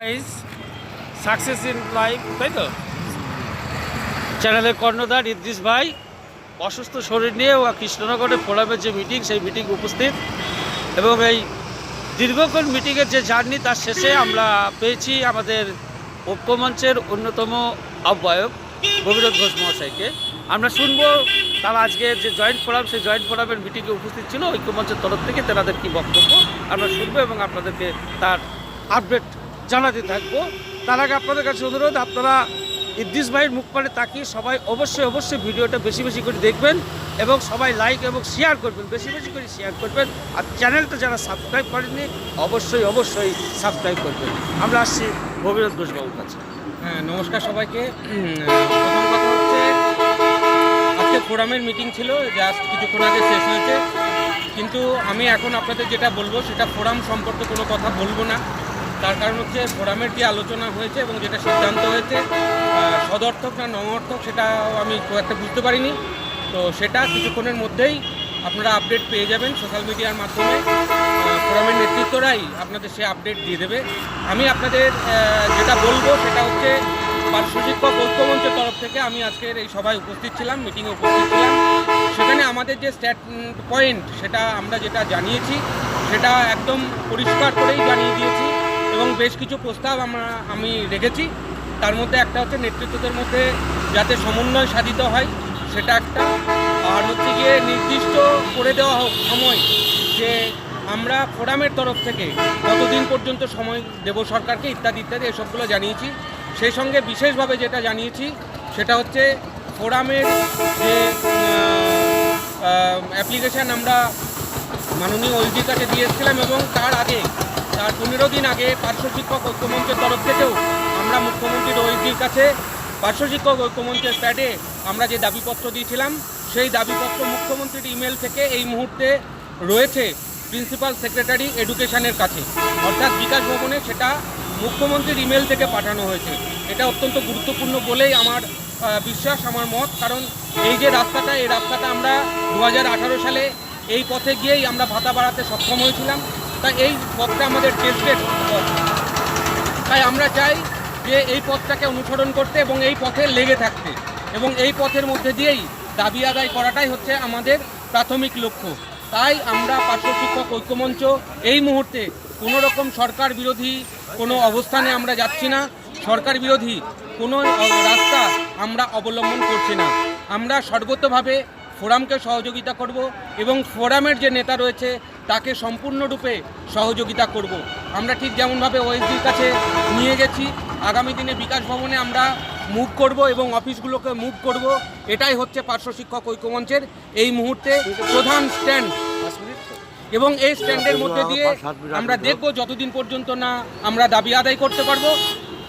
Is success in life তাই তো? চ্যানেলের কর্ণধার ইদ্রিস ভাই, অসুস্থ শরীর নিয়ে ও কৃষ্ণনগরে ফোরামের যে মিটিং সেই মিটিং উপস্থিত। এবং এই দীর্ঘক্ষণ মিটিংয়ের যে জার্নি তার শেষে আমরা পেয়েছি আমাদের ঐক্যমঞ্চের অন্যতম আহ্বায়ক ভগীরথ ঘোষ মহাশয়কে। আমরা শুনব তারা আজকে যে জয়েন্ট ফোরাম সেই জয়েন্ট ফোরামের মিটিংয়ে উপস্থিত ছিল, ঐক্যমঞ্চের তরফ থেকে তেনাদের কী বক্তব্য, আমরা শুনব এবং আপনাদেরকে তার আপডেট জানাতে থাকব। তার আগে আপনাদের কাছে অনুরোধ, আপনারা ইদ্রিস ভাইয়ের মুখ পানে তাকিয়ে সবাই অবশ্যই অবশ্যই ভিডিওটা বেশি বেশি করে দেখবেন এবং সবাই লাইক এবং শেয়ার করবেন, বেশি বেশি করে শেয়ার করবেন। আর চ্যানেলটা যারা সাবস্ক্রাইব করেননি, অবশ্যই অবশ্যই সাবস্ক্রাইব করবেন। আমরা আসছি ভগীরথ ঘোষবাবুর কাছে। হ্যাঁ নমস্কার সবাইকে। হচ্ছে ফোরামের মিটিং ছিল জাস্ট কিছুক্ষণ আগে শেষ হয়েছে। কিন্তু আমি এখন আপনাদের যেটা বলব, সেটা ফোরাম সম্পর্কে কোনো কথা বলব না। তার কারণ হচ্ছে ফোরামের যে আলোচনা হয়েছে এবং যেটা সিদ্ধান্ত হয়েছে সদর্থক না নমর্থক সেটা আমি খুব একটা বুঝতে পারিনি। তো সেটা কিছুক্ষণের মধ্যেই আপনারা আপডেট পেয়ে যাবেন সোশ্যাল মিডিয়ার মাধ্যমে। ফোরামের নেতৃত্বরাই আপনাদের সে আপডেট দিয়ে দেবে। আমি আপনাদের যেটা বলব সেটা হচ্ছে, পার্শ্ব শিক্ষক ঐক্যমঞ্চের তরফ থেকে আমি আজকের এই সভায় উপস্থিত ছিলাম মিটিংয়ে উপস্থিত ছিলাম। সেখানে আমাদের যে স্ট্যাট পয়েন্ট সেটা আমরা যেটা জানিয়েছি, সেটা একদম পরিষ্কার করেই জানিয়ে দিয়েছি। এবং বেশ কিছু প্রস্তাব আমরা, আমি রেখেছি। তার মধ্যে একটা হচ্ছে নেতৃত্বদের মধ্যে যাতে সমন্বয় সাধিত হয়, সেটা একটা। আর হচ্ছে গিয়ে নির্দিষ্ট করে দেওয়া হোক সময় যে আমরা ফোরামের তরফ থেকে কতদিন পর্যন্ত সময় দেব সরকারকে, ইত্যাদি ইত্যাদি, এসবগুলো জানিয়েছি। সেই সঙ্গে বিশেষভাবে যেটা জানিয়েছি, সেটা হচ্ছে ফোরামের যে অ্যাপ্লিকেশান আমরা মাননীয় ওইজির কাছে দিয়ে এসেছিলাম এবং তার আগে তার পনেরো দিন আগে পার্শ্ব শিক্ষক ঐক্যমঞ্চের তরফ থেকেও আমরা মুখ্যমন্ত্রীর ওইজির কাছে পার্শ্ব শিক্ষক ঐক্যমঞ্চের প্যাডে আমরা যে দাবিপত্র দিয়েছিলাম, সেই দাবিপত্র মুখ্যমন্ত্রীর ইমেল থেকে এই মুহূর্তে রয়েছে প্রিন্সিপাল সেক্রেটারি এডুকেশনের কাছে। অর্থাৎ বিকাশ ভবনে সেটা মুখ্যমন্ত্রীর ইমেল থেকে পাঠানো হয়েছে। এটা অত্যন্ত গুরুত্বপূর্ণ বলেই আমার বিশ্বাস, আমার মত। কারণ এই যে রাস্তাটা, এই রাস্তাটা আমরা দু হাজার আঠারো সালে এই পথে গিয়েই আমরা ভাতা বাড়াতে সক্ষম হয়েছিলাম। তাই এই পথটা আমাদের টেস্টেড পথ। তাই আমরা চাই যে এই পথটাকে অনুসরণ করতে এবং এই পথে লেগে থাকতে এবং এই পথের মধ্যে দিয়েই দাবি আদায় করাটাই হচ্ছে আমাদের প্রাথমিক লক্ষ্য। তাই আমরা পার্শ্ব শিক্ষক ঐক্যমঞ্চ এই মুহূর্তে কোনো রকম সরকার বিরোধী কোনো অবস্থানে আমরা যাচ্ছি না। সরকার বিরোধী কোনো রাস্তা আমরা অবলম্বন করছি না। আমরা সর্বতভাবে ফোরামকে সহযোগিতা করব এবং ফোরামের যে নেতা রয়েছে তাকে সম্পূর্ণরূপে সহযোগিতা করব। আমরা ঠিক যেমনভাবে ওএসডির কাছে নিয়ে গেছি, আগামী দিনে বিকাশ ভবনে আমরা মুভ করব এবং অফিসগুলোকে মুভ করব। এটাই হচ্ছে পার্শ্ব শিক্ষক ঐক্যমঞ্চের এই মুহূর্তে প্রধান স্ট্যান্ড এবং এই স্ট্যান্ডের মধ্যে দিয়ে আমরা দেখব যতদিন পর্যন্ত না আমরা দাবি আদায় করতে পারব,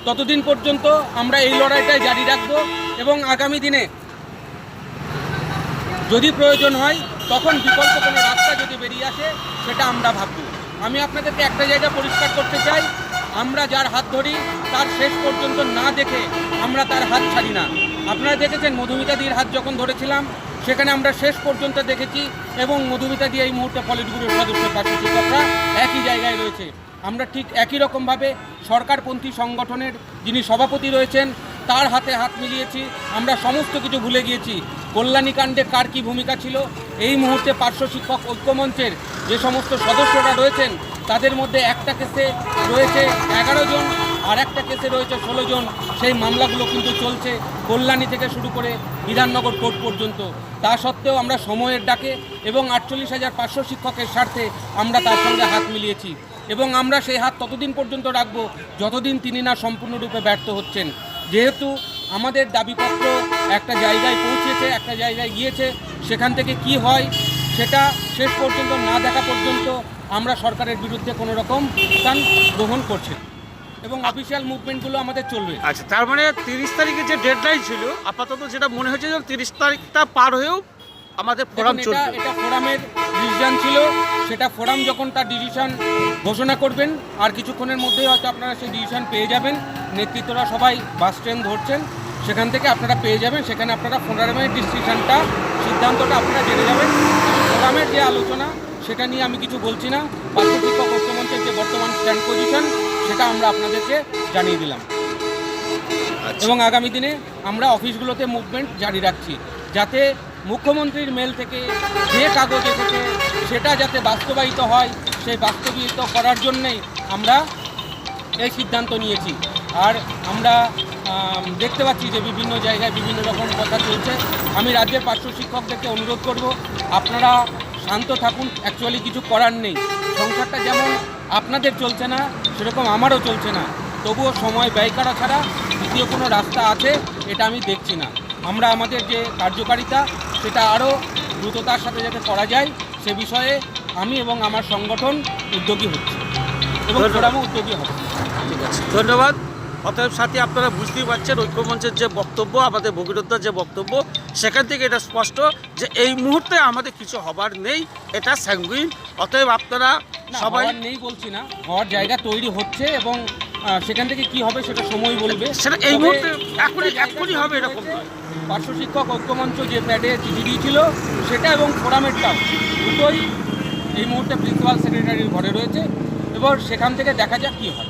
ততদিন পর্যন্ত আমরা এই লড়াইটাই জারি রাখব এবং আগামী দিনে যদি প্রয়োজন হয় তখন বিকল্প কোনো রাস্তা যদি বেরিয়ে আসে, সেটা আমরা ভাবব। আমি আপনাদেরকে একটা জায়গা পরিষ্কার করতে চাই। আমরা যার হাত ধরি, তার শেষ পর্যন্ত না দেখে আমরা তার হাত ছাড়ি না। আপনারা দেখেছেন মধুমিতাদির হাত যখন ধরেছিলাম, সেখানে আমরা শেষ পর্যন্ত দেখেছি এবং মধুমিতা দিয়ে এই মুহূর্তে পলিটব্যুরোর সদস্য পার্শ্ব শিক্ষকরা একই জায়গায় রয়েছে। আমরা ঠিক একই রকমভাবে সরকারপন্থী সংগঠনের যিনি সভাপতি রয়েছেন, তার হাতে হাত মিলিয়েছি। আমরা সমস্ত কিছু ভুলে গিয়েছি। কল্যাণী কাণ্ডে কার কী ভূমিকা ছিল? এই মুহূর্তে পার্শ্ব শিক্ষক ঐক্যমঞ্চের যে সমস্ত সদস্যরা রয়েছেন, তাদের মধ্যে একটা কেসে রয়েছে এগারো জন, আর একটা কেসে রয়েছে ষোলো জন। সেই মামলাগুলো কিন্তু চলছে কল্যাণী থেকে শুরু করে বিধাননগর কোর্ট পর্যন্ত। তা সত্ত্বেও আমরা সময়ের ডাকে এবং আটচল্লিশ হাজার পাঁচশো শিক্ষকের স্বার্থে আমরা তার সঙ্গে হাত মিলিয়েছি এবং আমরা সেই হাত ততদিন পর্যন্ত রাখব যতদিন তিনি না সম্পূর্ণরূপে ব্যর্থ হচ্ছেন। যেহেতু আমাদের দাবিপত্র একটা জায়গায় পৌঁছেছে একটা জায়গায় গিয়েছে সেখান থেকে কি হয় সেটা শেষ পর্যন্ত না দেখা পর্যন্ত আমরা সরকারের বিরুদ্ধে কোনো রকম স্থান গ্রহণ করছি এবং অফিসিয়াল মুভমেন্টগুলো আমাদের চলবে। আচ্ছা তার মানে তিরিশ তারিখে যে ডেডলাইন ছিল আপাতত যেটা মনে হয়েছে যে তিরিশ তারিখটা পার হয়েও আমাদের ফোরাম এটা চলবে। এটা ফোরামের ডিসিশন ছিল। সেটা ফোরাম যখন তার ডিসিশন ঘোষণা করবেন আর কিছুক্ষণের মধ্যেই হয়তো আপনারা সেই ডিসিশন পেয়ে যাবেন। নেতৃত্বরা সবাই বাস ট্রেন ধরছেন। সেখান থেকে আপনারা পেয়ে যাবেন। সেখানে আপনারা ফোরামের ডিসিশনটা সিদ্ধান্তটা আপনারা জেনে যাবেন। ফোরামের যে আলোচনা সেটা নিয়ে আমি কিছু বলছি না। পার্শ্ব শিক্ষক ঐক্যমঞ্চের যে বর্তমান স্ট্যান্ড পজিশন সেটা আমরা আপনাদেরকে জানিয়ে দিলাম। আচ্ছা। এবং আগামী দিনে আমরা অফিসগুলোতে মুভমেন্ট জারি রাখছি। যাতে মুখ্যমন্ত্রীর মেল থেকে যে কাগজ এসেছে সেটা যাতে বাস্তবায়িত হয় সেই বাস্তবায়িত করার জন্যেই আমরা এই সিদ্ধান্ত নিয়েছি। আর আমরা আম, দেখতে পাচ্ছি যে বিভিন্ন জায়গায় বিভিন্ন রকম কথা চলছে। আমি রাজ্যের পার্শ্ব শিক্ষকদেরকে অনুরোধ করব আপনারা শান্ত থাকুন অ্যাকচুয়ালি কিছু করার নেই। সংসারটা যেমন আপনাদের চলছে না সেরকম আমারও চলছে না। তবুও সময় ব্যয় করা ছাড়া দ্বিতীয় কোনো রাস্তা আছে এটা আমি দেখছি না। আমরা আমাদের যে কার্যকারিতা সেটা আরও দ্রুততার সাথে যাতে করা যায় সে বিষয়ে আমি এবং আমার সংগঠন উদ্যোগী হচ্ছে। এবং। ফোরামও উদ্যোগী হবে। ঠিক আছে ধন্যবাদ। অতএব সাথে আপনারা বুঝতেই পারছেন ঐক্যমঞ্চের যে বক্তব্য আমাদের ভগীরথদার যে বক্তব্য সেখান থেকে এটা স্পষ্ট যে এই মুহূর্তে আমাদের কিছু হবার নেই এটা স্যাঙ্গুইন অতএব আপনারা সবাই নেই বলছি না হওয়ার জায়গা তৈরি হচ্ছে এবং সেখান থেকে কি হবে সেটা সময় বলবে। সেটা এই মুহূর্তে এখনই এখনই হবে এরকম পার্শ্ব শিক্ষক ঐক্যমঞ্চ যে প্যাডে চিঠি দিয়েছিল সেটা এবং ফোরামেরটাও দুটোই এই মুহূর্তে প্রিন্সিপাল সেক্রেটারির ঘরে রয়েছে। এবার সেখান থেকে দেখা যাক কি হয়।